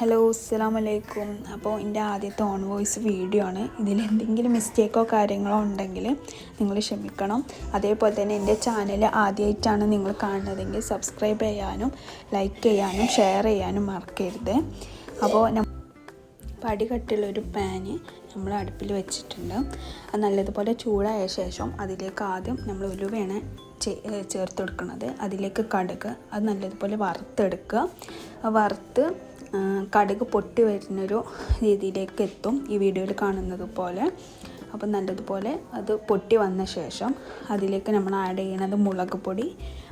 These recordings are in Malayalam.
ഹലോ അസ്സാം വലൈക്കും അപ്പോൾ എന്റെ ആദ്യത്തെ ഓൺ വോയിസ് വീഡിയോ ആണ്. ഇതിൽ എന്തെങ്കിലും മിസ്റ്റേക്കോ കാര്യങ്ങളോ ഉണ്ടെങ്കിൽ നിങ്ങൾ ക്ഷമിക്കണം. അതേപോലെ തന്നെ എന്റെ ചാനൽ ആദ്യമായിട്ടാണ് നിങ്ങൾ കാണുന്നതെങ്കിൽ സബ്സ്ക്രൈബ് ചെയ്യാനും ലൈക്ക് ചെയ്യാനും ഷെയർ ചെയ്യാനും മറക്കരുത്. അപ്പോൾ നമ്മൾ പടി കട്ടിയുള്ളൊരു പാന് നമ്മൾ അടുപ്പിൽ വെച്ചിട്ടുണ്ട്. അത് നല്ലതുപോലെ ചൂടായ ശേഷം അതിലേക്ക് ആദ്യം നമ്മൾ ഉലുവയാണ് ചേർത്ത് കൊടുക്കുന്നത്. അതിലേക്ക് കടുക് അത് നല്ലതുപോലെ വറുത്തെടുക്കുക. വറുത്ത് കടുക് പൊട്ടി വരുന്നൊരു രീതിയിലേക്ക് എത്തും ഈ വീഡിയോയിൽ കാണുന്നത് പോലെ. അപ്പം നല്ലതുപോലെ അത് പൊട്ടി വന്ന ശേഷം അതിലേക്ക് നമ്മൾ ആഡ് ചെയ്യുന്നത് മുളക് പൊടി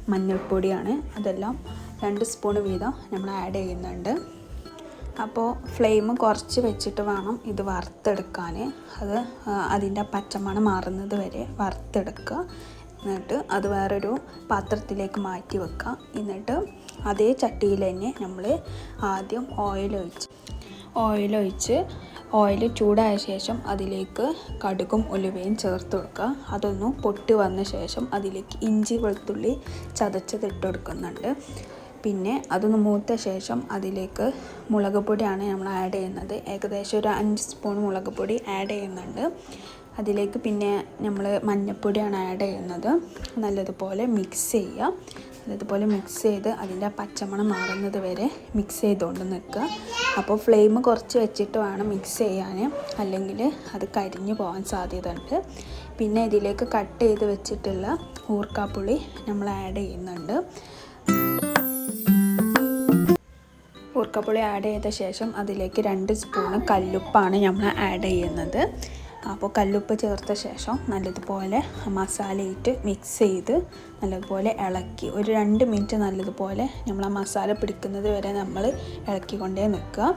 മഞ്ഞൾപ്പൊടിയാണ്. അതെല്ലാം രണ്ട് സ്പൂൺ വീതം നമ്മൾ ആഡ് ചെയ്യുന്നുണ്ട്. അപ്പോൾ ഫ്ലെയിം കുറച്ച് വെച്ചിട്ട് വേണം ഇത് വറുത്തെടുക്കാൻ. അത് അതിന്റെ പച്ചമണം മാറുന്നത് വരെ വറുത്തെടുക്കുക. എന്നിട്ട് അത് വേറൊരു പാത്രത്തിലേക്ക് മാറ്റി വെക്കുക. എന്നിട്ട് അതേ ചട്ടിയിൽ തന്നെ നമ്മൾ ആദ്യം ഓയിൽ ഒഴിച്ച് ഓയിൽ ഒഴിച്ച് ഓയിൽ ചൂടായ ശേഷം അതിലേക്ക് കടുകും ഉലുവയും ചേർത്ത് കൊടുക്കുക. അതൊന്ന് പൊട്ടി വന്ന ശേഷം അതിലേക്ക് ഇഞ്ചി വെളുത്തുള്ളി ചതച്ചത് ഇട്ട് കൊടുക്കുന്നുണ്ട്. പിന്നെ അതൊന്ന് മൂത്ത ശേഷം അതിലേക്ക് മുളക് പൊടിയാണ് നമ്മൾ ആഡ് ചെയ്യുന്നത്. ഏകദേശം ഒരു അഞ്ച് സ്പൂൺ മുളക് പൊടി ആഡ് ചെയ്യുന്നുണ്ട്. അതിലേക്ക് പിന്നെ നമ്മൾ മഞ്ഞൾപ്പൊടിയാണ് ആഡ് ചെയ്യുന്നത്. നല്ലതുപോലെ മിക്സ് ചെയ്യുക. നല്ലതുപോലെ മിക്സ് ചെയ്ത് അതിന്റെ പച്ചമണം മാറുന്നത് വരെ മിക്സ് ചെയ്തുകൊണ്ട് നിൽക്കുക. അപ്പോൾ ഫ്ലെയിം കുറച്ച് വെച്ചിട്ട് വേണം മിക്സ് ചെയ്യാൻ. അല്ലെങ്കിൽ അത് കരിഞ്ഞു പോകാൻ സാധ്യത ഉണ്ട് പിന്നെ ഇതിലേക്ക് കട്ട് ചെയ്ത് വെച്ചിട്ടുള്ള ഊർക്കാപ്പുളി നമ്മൾ ആഡ് ചെയ്യുന്നുണ്ട്. ഊർക്കപ്പുളി ആഡ് ചെയ്ത ശേഷം അതിലേക്ക് രണ്ട് സ്പൂണ് കല്ലുപ്പാണ് നമ്മൾ ആഡ് ചെയ്യുന്നത്. അപ്പോൾ കല്ലുപ്പ് ചേർത്ത ശേഷം നല്ലതുപോലെ മസാലയിട്ട് മിക്സ് ചെയ്ത് നല്ലതുപോലെ ഇളക്കി. ഒരു രണ്ട് മിനിറ്റ് നല്ലതുപോലെ നമ്മൾ ആ മസാല പിടിക്കുന്നത് വരെ നമ്മൾ ഇളക്കിക്കൊണ്ടേ നിൽക്കുക.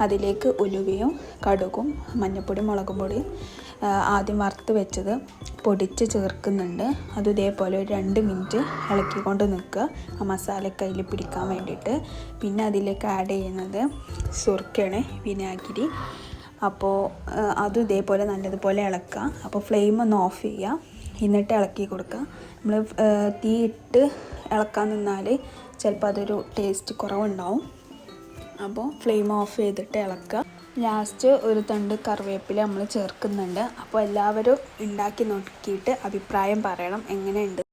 അതിലേക്ക് ഉലുവയും കടുകും മഞ്ഞൾപ്പൊടി മുളകും പൊടിയും ആദ്യം വറുത്ത് വെച്ചത് പൊടിച്ച് ചേർക്കുന്നുണ്ട്. അത് ഇതേപോലെ ഒരു രണ്ട് മിനിറ്റ് ഇളക്കിക്കൊണ്ട് നിൽക്കുക. ആ മസാല കയ്യിൽ പിടിക്കാൻ വേണ്ടിയിട്ട്. പിന്നെ അതിലേക്ക് ആഡ് ചെയ്യുന്നത് സുർക്കയാണ് വിനാഗിരി. അപ്പോൾ അതും ഇതേപോലെ നല്ലതുപോലെ ഇളക്കുക. അപ്പോൾ ഫ്ലെയിം ഒന്ന് ഓഫ് ചെയ്യുക. എന്നിട്ട് ഇളക്കി കൊടുക്കുക. നമ്മൾ തീ ഇട്ട് ഇളക്കാൻ നിന്നാൽ ചിലപ്പോൾ അതൊരു ടേസ്റ്റ് കുറവുണ്ടാവും. അപ്പോൾ ഫ്ലെയിം ഓഫ് ചെയ്തിട്ട് ഇളക്കുക. ലാസ്റ്റ് ഒരു തണ്ട് കറിവേപ്പില നമ്മൾ ചേർക്കുന്നുണ്ട്. അപ്പോൾ എല്ലാവരും ഉണ്ടാക്കി നോക്കിയിട്ട് അഭിപ്രായം പറയണം. എങ്ങനെയുണ്ട്?